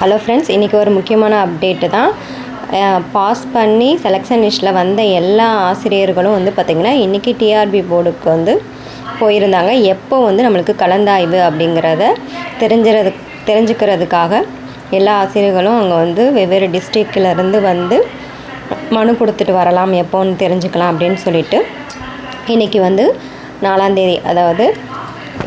Hello friends இன்றைக்கி ஒரு முக்கியமான அப்டேட்டு தான். பாஸ் பண்ணி செலெக்ஷன் லிஸ்ட்டில் வந்த எல்லா ஆசிரியர்களும் வந்து பார்த்திங்கன்னா இன்றைக்கி டிஆர்பி போர்டுக்கு வந்து போயிருந்தாங்க. எப்போ வந்து நம்மளுக்கு கலந்தாய்வு அப்படிங்கிறத தெரிஞ்சுறது தெரிஞ்சுக்கிறதுக்காக எல்லா ஆசிரியர்களும் அங்கே வந்து வெவ்வேறு districtல இருந்து வந்து மனு கொடுத்துட்டு வரலாம் எப்போன்னு தெரிஞ்சுக்கலாம் அப்படின்னு சொல்லிட்டு இன்றைக்கி வந்து நாலாந்தேதி அதாவது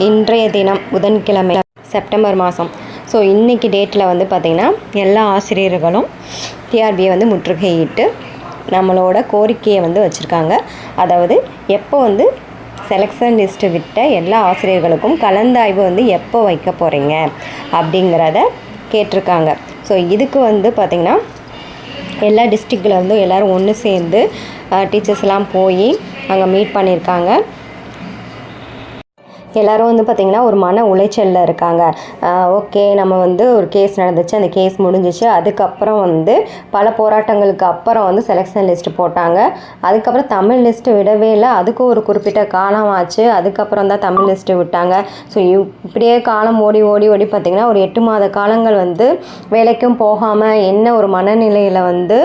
இன்றைய தினம் புதன்கிழமை செப்டம்பர் மாதம் ஸோ இன்றைக்கி டேட்டில் வந்து பார்த்திங்கன்னா எல்லா ஆசிரியர்களும் டிஆர்பியை வந்து முற்றுகையிட்டு நம்மளோட கோரிக்கையை வந்து வச்சுருக்காங்க. அதாவது எப்போ வந்து செலெக்ஷன் லிஸ்ட்டு விட்ட எல்லா ஆசிரியர்களுக்கும் கலந்தாய்வு வந்து எப்போ வைக்க போகிறீங்க அப்படிங்கிறத கேட்டிருக்காங்க. ஸோ இதுக்கு வந்து பார்த்திங்கன்னா எல்லா டிஸ்ட்ரிக்டில் இருந்தும் எல்லோரும் ஒன்று சேர்ந்து டீச்சர்ஸ்லாம் போய் அங்கே மீட் பண்ணியிருக்காங்க எல்லாரும் வந்து பார்த்திங்கன்னா ஒரு மன உளைச்சலில் இருக்காங்க. ஓகே நம்ம வந்து ஒரு கேஸ் நடந்துச்சு. அந்த கேஸ் முடிஞ்சிச்சு. அதுக்கப்புறம் வந்து பல போராட்டங்களுக்கு அப்புறம் வந்து செலெக்ஷன் லிஸ்ட்டு போட்டாங்க. அதுக்கப்புறம் தமிழ் லிஸ்ட்டு விடவே இல்லை. அதுக்கும் ஒரு குறிப்பிட்ட காலம் ஆச்சு. அதுக்கப்புறம் தான் தமிழ் லிஸ்ட்டு விட்டாங்க. ஸோ இப்படியே காலம் ஓடி ஓடி ஓடி பார்த்திங்கன்னா ஒரு எட்டு மாத காலங்கள் வந்து வேலைக்கும் போகாமல் என்ன ஒரு மனநிலையில் வந்து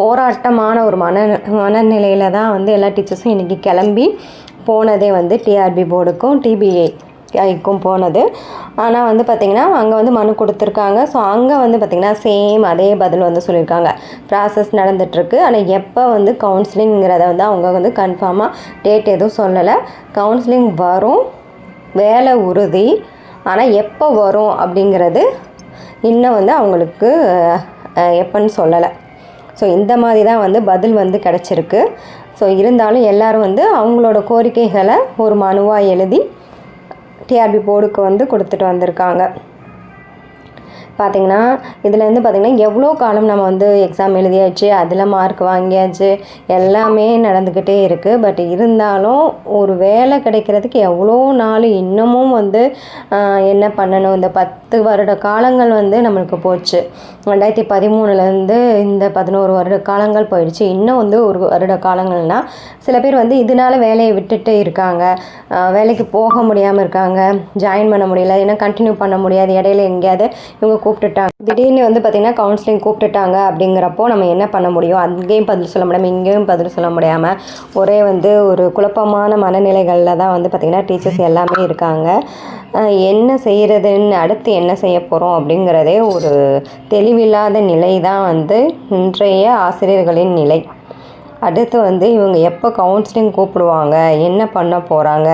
போராட்டமான ஒரு மன மனநிலையில் தான் வந்து எல்லா டீச்சர்ஸும் இன்றைக்கி கிளம்பி போனதே வந்து டிஆர்பி போர்டுக்கும் டிபிஐ ஐக்கும் போனது. ஆனால் வந்து பார்த்திங்கன்னா அங்கே வந்து மனு கொடுத்துருக்காங்க. ஸோ அங்கே வந்து பார்த்திங்கன்னா சேம் அதே பதில் வந்து சொல்லியிருக்காங்க. ப்ராசஸ் நடந்துகிட்ருக்கு ஆனால் எப்போ வந்து கவுன்சிலிங்கிறத வந்து அவங்க வந்து கன்ஃபார்மாக டேட் எதுவும் சொல்லலை. கவுன்சிலிங் வரும். வேலை உறுதி. ஆனால் எப்போ வரும் அப்படிங்கிறது இன்னும் வந்து அவங்களுக்கு எப்போன்னு சொல்லலை. ஸோ இந்த மாதிரி தான் வந்து பதில் வந்து கிடச்சிருக்கு. ஸோ இருந்தாலும் எல்லாரும் வந்து அவங்களோட கோரிக்கைகளை ஒரு மனுவாக எழுதி டிஆர்பி போர்டுக்கு வந்து கொடுத்துட்டு வந்திருக்காங்க. பார்த்தீங்கன்னா இதில் வந்து பார்த்திங்கன்னா எவ்வளோ காலம் நம்ம வந்து எக்ஸாம் எழுதியாச்சு அதில் மார்க் வாங்கியாச்சு எல்லாமே நடந்துக்கிட்டே இருக்குது பட் இருந்தாலும் ஒரு வேலை கிடைக்கிறதுக்கு எவ்வளோ நாள் இன்னமும் வந்து என்ன பண்ணணும்? இந்த பத்து வருட காலங்கள் வந்து நம்மளுக்கு போச்சு. ரெண்டாயிரத்தி பதிமூணுலேருந்து இந்த பதினோரு வருட காலங்கள் போயிடுச்சு. இன்னும் வந்து ஒரு வருட காலங்கள்னால் சில பேர் வந்து இதனால வேலையை விட்டுட்டு இருக்காங்க. வேலைக்கு போக முடியாமல் இருக்காங்க. ஜாயின் பண்ண முடியல. ஏன்னா கண்டினியூ பண்ண முடியாது. இடையில எங்கேயாவது இவங்க கூப்பிட்டுட்டாங்க திடீர்னு வந்து பார்த்திங்கன்னா கவுன்சிலிங் கூப்பிட்டுட்டாங்க அப்படிங்கிறப்போ நம்ம என்ன பண்ண முடியும்? அங்கேயும் பதில் சொல்ல முடியாமல் இங்கேயும் பதில் சொல்ல முடியாமல் ஒரே வந்து ஒரு குழப்பமான மனநிலைகளில் தான் வந்து பார்த்திங்கன்னா டீச்சர்ஸ் எல்லாமே இருக்காங்க. என்ன செய்கிறதுன்னு அடுத்து என்ன செய்ய போகிறோம் அப்படிங்கிறதே ஒரு தெளிவில்லாத நிலை தான் வந்து இன்றைய ஆசிரியர்களின் நிலை. அடுத்து வந்து இவங்க எப்போ கவுன்சிலிங் கூப்பிடுவாங்க என்ன பண்ண போகிறாங்க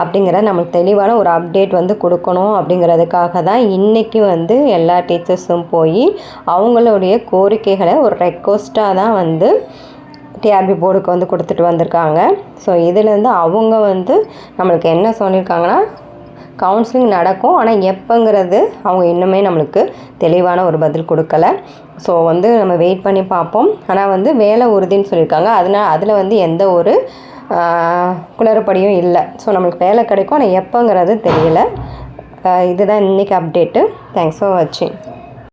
அப்படிங்கிறத நம்மளுக்கு தெளிவான ஒரு அப்டேட் வந்து கொடுக்கணும் அப்படிங்கிறதுக்காக தான் இன்றைக்கி வந்து எல்லா டீச்சர்ஸும் போய் அவங்களுடைய கோரிக்கைகளை ஒரு ரெக்வஸ்ட்டாக தான் வந்து டிஆர்பி போர்டுக்கு வந்து கொடுத்துட்டு வந்திருக்காங்க. ஸோ இதுலேருந்து அவங்க வந்து நம்மளுக்கு என்ன சொல்லியிருக்காங்கன்னா கவுன்சிலிங் நடக்கும். ஆனால் எப்போங்கிறது அவங்க இன்னுமே நம்மளுக்கு தெளிவான ஒரு பதில் கொடுக்கல. ஸோ வந்து நம்ம வெயிட் பண்ணி பார்ப்போம். ஆனால் வந்து வேலை உறுதின்னு சொல்லியிருக்காங்க. அதனால் அதில் வந்து எந்த ஒரு குளறுபடியும் இல்லை. ஸோ நம்மளுக்கு வேலை கிடைக்கும். ஆனால் எப்போங்கிறது தெரியல. இதுதான் இன்றைக்கி அப்டேட்டு தேங்க்ஸ் ஃபார் வாட்சிங்